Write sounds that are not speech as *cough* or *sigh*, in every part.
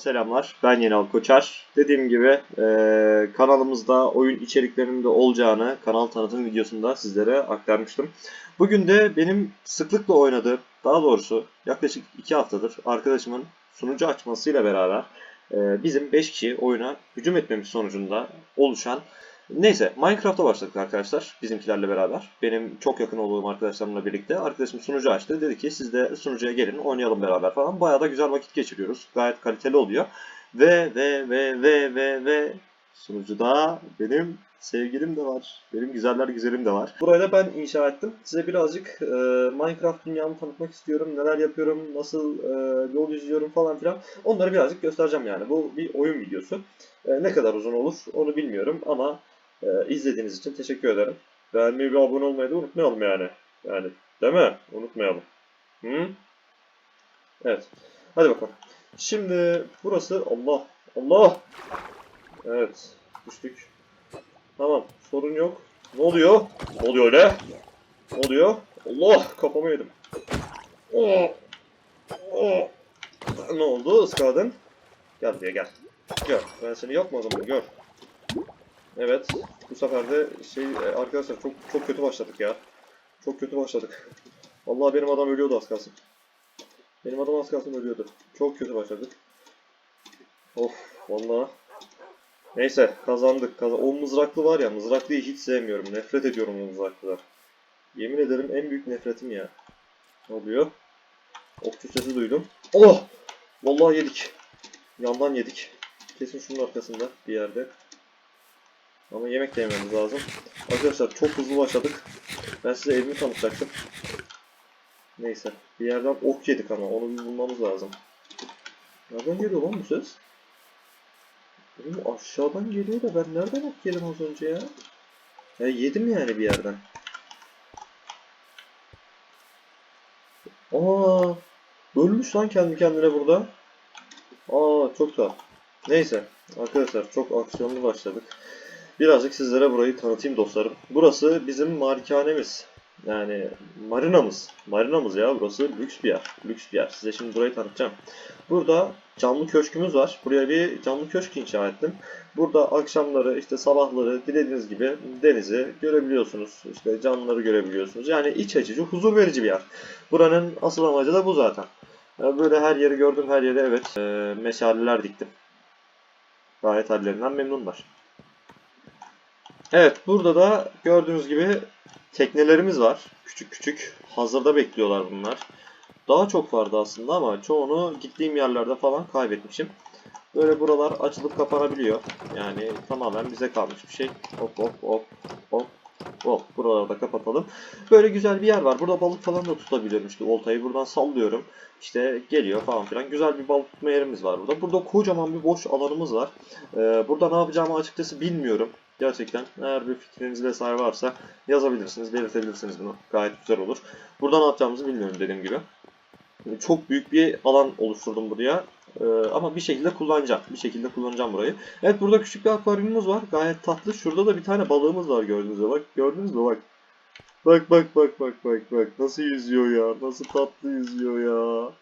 selamlar. Ben Yenal Koçar. Dediğim gibi e, kanalımızda oyun içeriklerinin olacağını kanal tanıtım videosunda sizlere aktarmıştım. Bugün de benim sıklıkla oynadığım, daha doğrusu yaklaşık 2 haftadır arkadaşımın sunucu açmasıyla beraber e, bizim 5 kişi oyuna hücum etmemiz sonucunda oluşan Neyse Minecraft'a başladık arkadaşlar bizimkilerle beraber. Benim çok yakın olduğum arkadaşlarımla birlikte arkadaşım sunucu açtı. Dedi ki siz de sunucuya gelin oynayalım beraber falan. Bayağı da güzel vakit geçiriyoruz. Gayet kaliteli oluyor. Ve ve ve ve ve ve sunucuda benim sevgilim de var. Benim güzeller güzelim de var. Burayı da ben inşa ettim. Size birazcık e, Minecraft dünyamı tanıtmak istiyorum. Neler yapıyorum, nasıl e, yol izliyorum falan filan. Onları birazcık göstereceğim yani. Bu bir oyun videosu. E, ne kadar uzun olur onu bilmiyorum ama ee, izlediğiniz için teşekkür ederim. Beğenmeyi ve abone olmayı da unutmayalım yani. Yani değil mi? Unutmayalım. Hı? Evet. Hadi bakalım. Şimdi burası Allah. Allah. Evet. Düştük. Tamam. Sorun yok. Ne oluyor? Ne oluyor öyle? Ne oluyor? Allah kafamı yedim. Oh. Oh. Ne oldu? Iskaladın. Gel buraya gel. Gör. Ben seni yapmadım mı? Gör. Evet. Bu sefer de şey e, arkadaşlar çok çok kötü başladık ya. Çok kötü başladık. *laughs* Vallahi benim adam ölüyordu az kalsın. Benim adam az kalsın ölüyordu. Çok kötü başladık. Of vallahi. Neyse kazandık. Kazan o mızraklı var ya mızraklıyı hiç sevmiyorum. Nefret ediyorum o mızraklılar. Yemin ederim en büyük nefretim ya. Ne oluyor? Okçu sesi duydum. Oh! Vallahi yedik. Yandan yedik. Kesin şunun arkasında bir yerde. Ama yemek de yememiz lazım. Arkadaşlar çok hızlı başladık. Ben size evimi tanıtacaktım. Neyse. Bir yerden ok yedik ama onu bir bulmamız lazım. Nereden geliyor lan bu ses? Oğlum aşağıdan geliyor da ben nereden ok yedim az önce ya? Ya yedim yani bir yerden. Aa, ölmüş lan kendi kendine burada. Aa çok da. Neyse arkadaşlar çok aksiyonlu başladık. Birazcık sizlere burayı tanıtayım dostlarım. Burası bizim malikanemiz. Yani marinamız. Marinamız ya burası lüks bir yer. Lüks bir yer. Size şimdi burayı tanıtacağım. Burada camlı köşkümüz var. Buraya bir camlı köşk inşa ettim. Burada akşamları işte sabahları dilediğiniz gibi denizi görebiliyorsunuz. İşte canlıları görebiliyorsunuz. Yani iç açıcı, huzur verici bir yer. Buranın asıl amacı da bu zaten. Böyle her yeri gördüm her yere evet e, meşaleler diktim. Gayet hallerinden memnunlar. Evet burada da gördüğünüz gibi teknelerimiz var. Küçük küçük. Hazırda bekliyorlar bunlar. Daha çok vardı aslında ama çoğunu gittiğim yerlerde falan kaybetmişim. Böyle buralar açılıp kapanabiliyor. Yani tamamen bize kalmış bir şey. Hop hop hop hop hop. Buraları da kapatalım. Böyle güzel bir yer var. Burada balık falan da tutabiliyorum işte. Oltayı buradan sallıyorum. İşte geliyor falan filan. Güzel bir balık tutma yerimiz var burada. Burada kocaman bir boş alanımız var. Ee, burada ne yapacağımı açıkçası bilmiyorum. Gerçekten eğer bir fikriniz vesaire varsa yazabilirsiniz, belirtebilirsiniz bunu. Gayet güzel olur. Burada ne yapacağımızı bilmiyorum dediğim gibi. Çok büyük bir alan oluşturdum buraya. Ee, ama bir şekilde kullanacağım. Bir şekilde kullanacağım burayı. Evet burada küçük bir akvaryumumuz var. Gayet tatlı. Şurada da bir tane balığımız var gördüğünüz gibi. Bak gördünüz mü bak. Bak bak bak bak bak bak. Nasıl yüzüyor ya. Nasıl tatlı yüzüyor ya.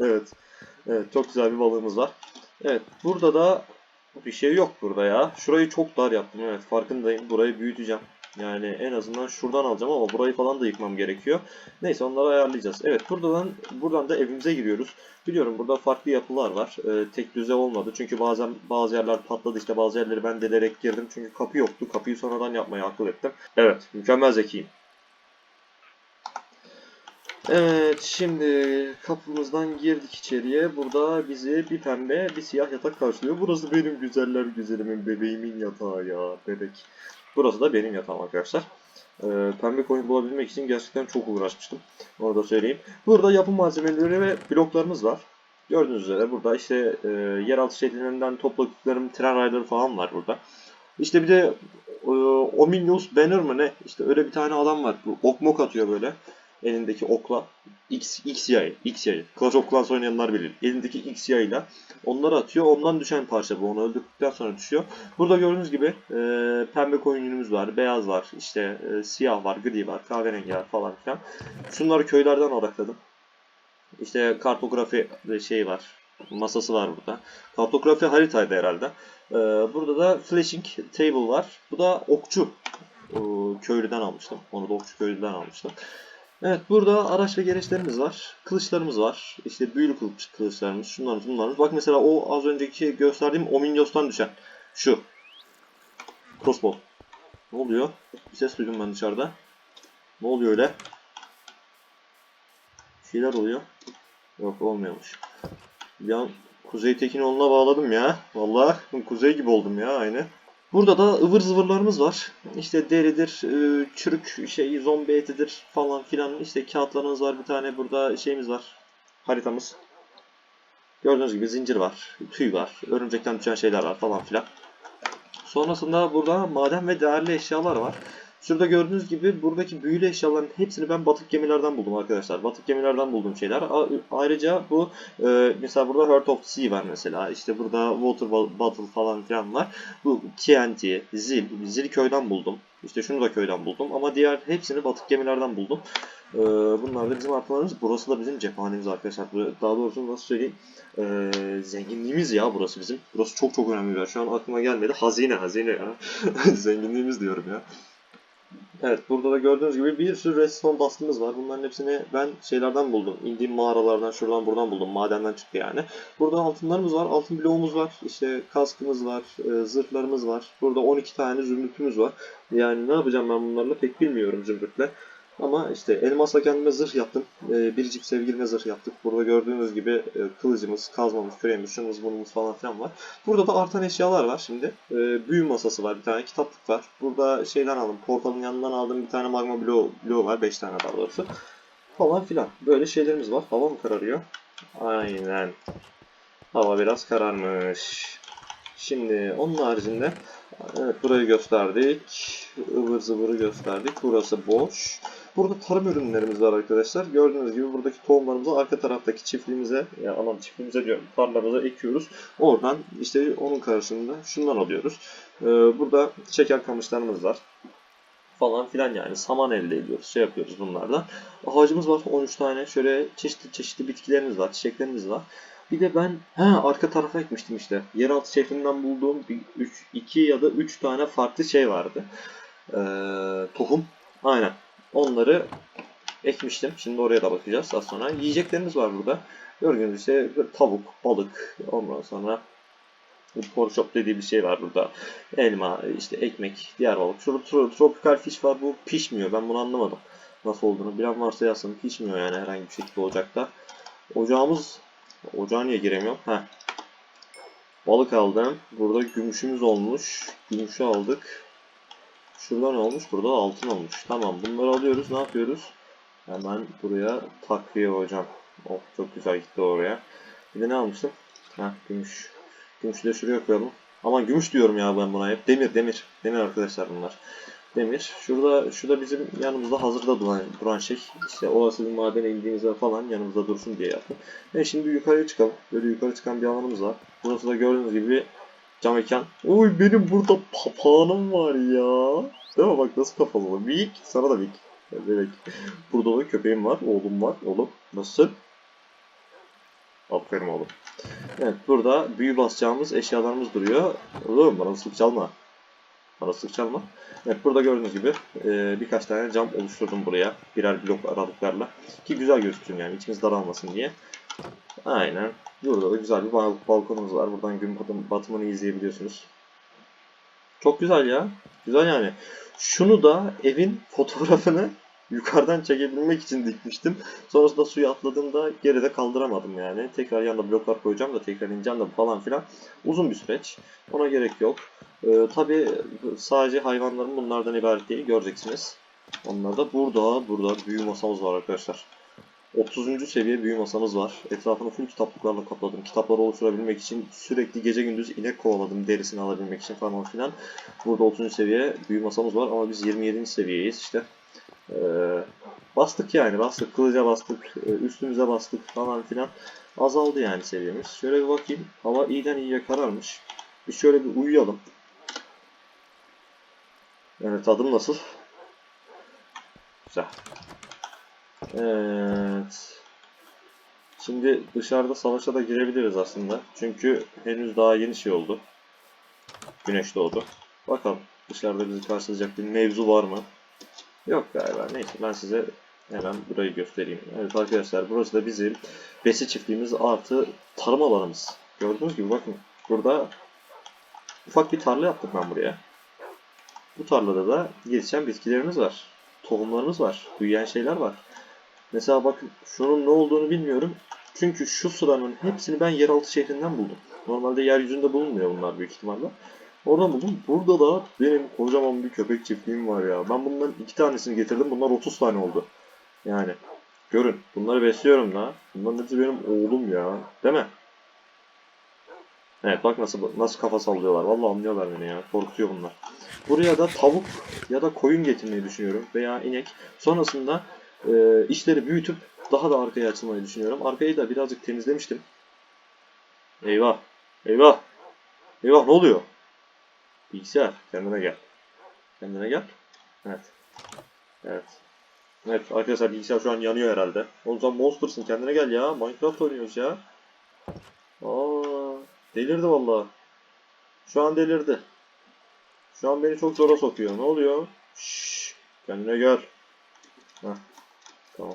Evet. Evet çok güzel bir balığımız var. Evet burada da bir şey yok burada ya. Şurayı çok dar yaptım evet farkındayım. Burayı büyüteceğim. Yani en azından şuradan alacağım ama burayı falan da yıkmam gerekiyor. Neyse onları ayarlayacağız. Evet buradan buradan da evimize giriyoruz. Biliyorum burada farklı yapılar var. Ee, tek düze olmadı. Çünkü bazen bazı yerler patladı işte bazı yerleri ben delerek girdim. Çünkü kapı yoktu. Kapıyı sonradan yapmaya akıl ettim. Evet mükemmel zekiyim. Evet şimdi kapımızdan girdik içeriye. Burada bizi bir pembe bir siyah yatak karşılıyor. Burası benim güzeller güzelimin bebeğimin yatağı ya bebek. Burası da benim yatağım arkadaşlar. Ee, pembe koyun bulabilmek için gerçekten çok uğraşmıştım. Onu da söyleyeyim. Burada yapı malzemeleri ve bloklarımız var. Gördüğünüz üzere burada işte e, yeraltı şehirlerinden topladıklarım tren rayları falan var burada. İşte bir de e, Ominius Banner mı ne? İşte öyle bir tane adam var. Bu ok mok atıyor böyle elindeki okla X, X yayı, X yayı. Clash of Clans oynayanlar bilir. Elindeki X yayıyla onları atıyor. Ondan düşen parça bu. Onu öldürdükten sonra düşüyor. Burada gördüğünüz gibi e, pembe koyun yünümüz var, beyaz var, işte e, siyah var, gri var, kahverengi var falan filan. Şunları köylerden arakladım. İşte kartografi şey var. masası var burada. Kartografi haritaydı herhalde. Ee, burada da flashing table var. Bu da okçu. Ee, köylüden almıştım. Onu da okçu köylüden almıştım. Evet burada araç ve gereçlerimiz var. Kılıçlarımız var. İşte büyülü kılıç, kılıçlarımız. Şunlarımız bunlarımız. Bak mesela o az önceki gösterdiğim Ominios'tan düşen. Şu. Crossbow. Ne oluyor? Bir ses duydum ben dışarıda. Ne oluyor öyle? Şeyler oluyor. Yok olmuyormuş. Bir an Kuzey Tekinoğlu'na bağladım ya. Vallahi Kuzey gibi oldum ya aynı. Burada da ıvır zıvırlarımız var. İşte deridir, e, çürük şey, zombi etidir falan filan. İşte kağıtlarımız var bir tane burada şeyimiz var. Haritamız. Gördüğünüz gibi zincir var, tüy var, örümcekten düşen şeyler var falan filan. Sonrasında burada maden ve değerli eşyalar var. Şurada gördüğünüz gibi buradaki büyülü eşyaların hepsini ben batık gemilerden buldum arkadaşlar. Batık gemilerden bulduğum şeyler. Ayrıca bu e, mesela burada Heart of Sea var mesela. İşte burada Water Bottle falan filan var. Bu TNT, Zil, Zil köyden buldum. İşte şunu da köyden buldum. Ama diğer hepsini batık gemilerden buldum. E, bunlar da bizim artılarımız. Burası da bizim cephanemiz arkadaşlar. Daha doğrusu nasıl söyleyeyim? E, zenginliğimiz ya burası bizim. Burası çok çok önemli bir yer. Şu an aklıma gelmedi. Hazine, hazine ya. *laughs* Zenginliğimiz diyorum ya. Evet burada da gördüğünüz gibi bir sürü redstone dust'ımız var. Bunların hepsini ben şeylerden buldum. İndiğim mağaralardan şuradan buradan buldum. Madenden çıktı yani. Burada altınlarımız var. Altın bloğumuz var. İşte kaskımız var. e, zırhlarımız var. Burada 12 tane zümrütümüz var. Yani ne yapacağım ben bunlarla pek bilmiyorum zümrütle. Ama işte elmasla kendime zırh yaptım. E, biricik sevgilime zırh yaptık. Burada gördüğünüz gibi e, kılıcımız, kazmamız, küreğimiz, şunumuz, bunumuz falan filan var. Burada da artan eşyalar var şimdi. E, büyü masası var, bir tane kitaplık var. Burada şeyden aldım, portalın yanından aldığım bir tane magma bloğu, bloğu var, 5 tane daha doğrusu. Falan filan. Böyle şeylerimiz var. Hava mı kararıyor? Aynen. Hava biraz kararmış. Şimdi onun haricinde evet burayı gösterdik. ıvır zıvırı gösterdik. Burası boş. Burada tarım ürünlerimiz var arkadaşlar. Gördüğünüz gibi buradaki tohumlarımızı arka taraftaki çiftliğimize, ya aman çiftliğimize diyorum, tarlamıza ekiyoruz. Oradan işte onun karşılığında şundan alıyoruz. Ee, burada şeker kamışlarımız var. Falan filan yani saman elde ediyoruz. Şey yapıyoruz bunlardan. Ağacımız var 13 tane. Şöyle çeşitli çeşitli bitkilerimiz var, çiçeklerimiz var. Bir de ben he, arka tarafa ekmiştim işte. Yeraltı şehrinden bulduğum 2 ya da 3 tane farklı şey vardı. Ee, tohum. Aynen. Onları ekmiştim. Şimdi oraya da bakacağız az sonra. Yiyeceklerimiz var burada. Gördüğünüz işte tavuk, balık, ondan sonra pork chop dediği bir şey var burada. Elma, işte ekmek, diğer balık. Şurada tro- tropical fish var. Bu pişmiyor. Ben bunu anlamadım. Nasıl olduğunu. Bilen varsa yazsın. Pişmiyor yani herhangi bir şekilde ocakta. Ocağımız... Ocağa niye giremiyorum? Heh. Balık aldım. Burada gümüşümüz olmuş. Gümüşü aldık. Şurada ne olmuş? Burada altın olmuş. Tamam bunları alıyoruz. Ne yapıyoruz? Hemen buraya takviye hocam. Oh çok güzel gitti oraya. Bir de ne almıştım? Heh gümüş. Gümüşü de şuraya koyalım. Aman gümüş diyorum ya ben buna hep. Demir demir. Demir arkadaşlar bunlar. Demir. Şurada şurada bizim yanımızda hazırda duran, duran şey. İşte olası bir madene indiğimizde falan yanımızda dursun diye yaptım. E şimdi yukarıya çıkalım. Böyle yukarı çıkan bir alanımız var. Burası da gördüğünüz gibi cam mekan. Uy benim burada papağanım var ya. Değil mi? Bak nasıl kafalı. Büyük. Sana da büyük. Bebek. Burada da köpeğim var. Oğlum var. Oğlum. Nasıl? Aferin oğlum. Evet burada büyü basacağımız eşyalarımız duruyor. Oğlum bana ıslık çalma. Bana ıslık çalma. Evet burada gördüğünüz gibi e, birkaç tane cam oluşturdum buraya. Birer blok aralıklarla. Ki güzel gözüksün yani içimiz daralmasın diye. Aynen. Burada da güzel bir bal- balkonumuz var. Buradan gün batım- batımını izleyebiliyorsunuz. Çok güzel ya. Güzel yani. Şunu da evin fotoğrafını *laughs* yukarıdan çekebilmek için dikmiştim. Sonrasında suya atladığımda geride kaldıramadım yani. Tekrar yanına bloklar koyacağım da tekrar ineceğim de falan filan. Uzun bir süreç. Ona gerek yok. Ee, Tabi sadece hayvanların bunlardan ibaret değil. Göreceksiniz. Onlar da burada. Burada büyü masamız var arkadaşlar. 30. seviye büyü masamız var. Etrafını full kitaplıklarla kapladım. Kitapları oluşturabilmek için sürekli gece gündüz inek kovaladım derisini alabilmek için falan filan. Burada 30. seviye büyü masamız var ama biz 27. seviyeyiz işte. Ee, bastık yani bastık. Kılıca bastık. e, Üstümüze bastık falan filan. Azaldı yani seviyemiz. Şöyle bir bakayım. Hava iyiden iyiye kararmış. Bir şöyle bir uyuyalım. Yani tadım nasıl? Güzel. Evet. Şimdi dışarıda savaşa da girebiliriz aslında. Çünkü henüz daha yeni şey oldu. Güneş doğdu. Bakalım dışarıda bizi karşılayacak bir mevzu var mı? Yok galiba. Neyse ben size hemen burayı göstereyim. Evet arkadaşlar burası da bizim besi çiftliğimiz artı tarım alanımız. Gördüğünüz gibi bakın burada ufak bir tarla yaptık ben buraya. Bu tarlada da yetişen bitkilerimiz var. Tohumlarımız var. Büyüyen şeyler var. Mesela bakın şunun ne olduğunu bilmiyorum. Çünkü şu sıranın hepsini ben yeraltı şehrinden buldum. Normalde yeryüzünde bulunmuyor bunlar büyük ihtimalle. Oradan buldum. Burada da benim kocaman bir köpek çiftliğim var ya. Ben bunların iki tanesini getirdim. Bunlar 30 tane oldu. Yani görün. Bunları besliyorum da. Bunların hepsi benim oğlum ya. Değil mi? Evet bak nasıl nasıl kafa sallıyorlar. Vallahi anlıyorlar beni ya. Korkutuyor bunlar. Buraya da tavuk ya da koyun getirmeyi düşünüyorum. Veya inek. Sonrasında e, işleri büyütüp daha da arkaya açılmayı düşünüyorum. Arkayı da birazcık temizlemiştim. Eyvah. Eyvah. Eyvah ne oluyor? Bilgisayar kendine gel. Kendine gel. Evet. Evet. Evet arkadaşlar bilgisayar şu an yanıyor herhalde. Oğlum sen monstersın kendine gel ya. Minecraft oynuyoruz ya. Aa, delirdi vallahi. Şu an delirdi. Şu an beni çok zora sokuyor. Ne oluyor? Şşş. Kendine gel. Heh. Tamam.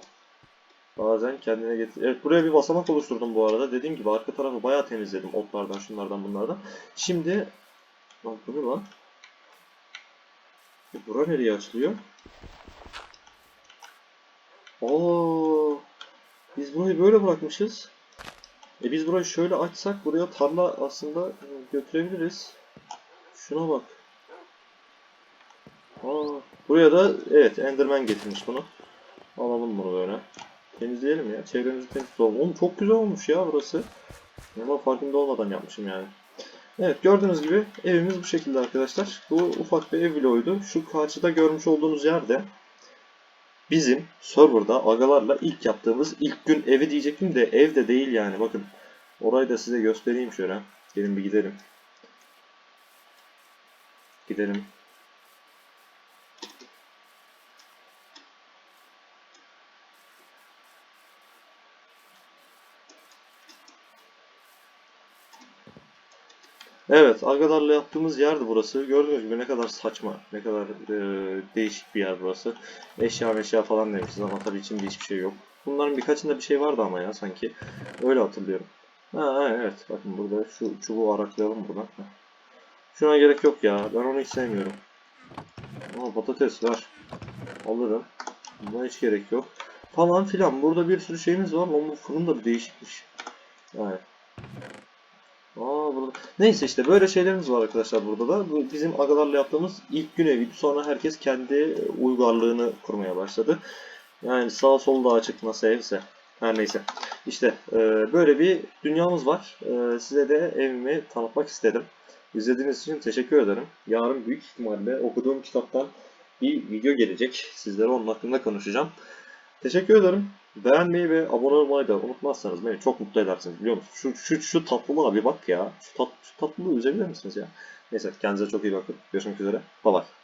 Bazen kendine getir. Evet buraya bir basamak oluşturdum bu arada. Dediğim gibi arka tarafı bayağı temizledim. Otlardan, şunlardan, bunlardan. Şimdi Lan bu ne lan? E, bura nereye açılıyor? Oo, biz burayı böyle bırakmışız. E biz burayı şöyle açsak buraya tarla aslında götürebiliriz. Şuna bak. Aa, buraya da evet Enderman getirmiş bunu. Alalım bunu böyle. Temizleyelim ya. Çevremizi temiz tutalım. Oğlum çok güzel olmuş ya burası. Ama farkında olmadan yapmışım yani. Evet gördüğünüz gibi evimiz bu şekilde arkadaşlar. Bu ufak bir ev vloguydu. Şu karşıda görmüş olduğunuz yerde bizim serverda agalarla ilk yaptığımız ilk gün evi diyecektim de ev de değil yani bakın. Orayı da size göstereyim şöyle. Gelin bir gidelim. Gidelim. Evet, agalarla yaptığımız yerdi burası. Gördüğünüz gibi ne kadar saçma, ne kadar e, değişik bir yer burası. Eşya meşya falan demişiz ama tabii içinde hiçbir şey yok. Bunların birkaçında bir şey vardı ama ya sanki. Öyle hatırlıyorum. Ha, evet, bakın burada şu çubuğu araklayalım buradan. Şuna gerek yok ya, ben onu hiç sevmiyorum. Ama patates var. Alırım. Buna hiç gerek yok. Falan filan. Burada bir sürü şeyimiz var. Ama bu fırın da bir değişikmiş. Yani. Burada. Neyse işte böyle şeylerimiz var arkadaşlar burada da. Bu bizim agalarla yaptığımız ilk gün eviydi. Sonra herkes kendi uygarlığını kurmaya başladı. Yani sağ sol da açık nasıl evse. Her neyse. İşte e, böyle bir dünyamız var. E, size de evimi tanıtmak istedim. İzlediğiniz için teşekkür ederim. Yarın büyük ihtimalle okuduğum kitaptan bir video gelecek. Sizlere onun hakkında konuşacağım. Teşekkür ederim. Beğenmeyi ve abone olmayı da unutmazsanız beni çok mutlu edersiniz biliyor musunuz? Şu, şu, şu tatlılığa bir bak ya. Şu, tat, şu tatlılığı üzebilir misiniz ya? Neyse kendinize çok iyi bakın. Görüşmek üzere. Bye bye.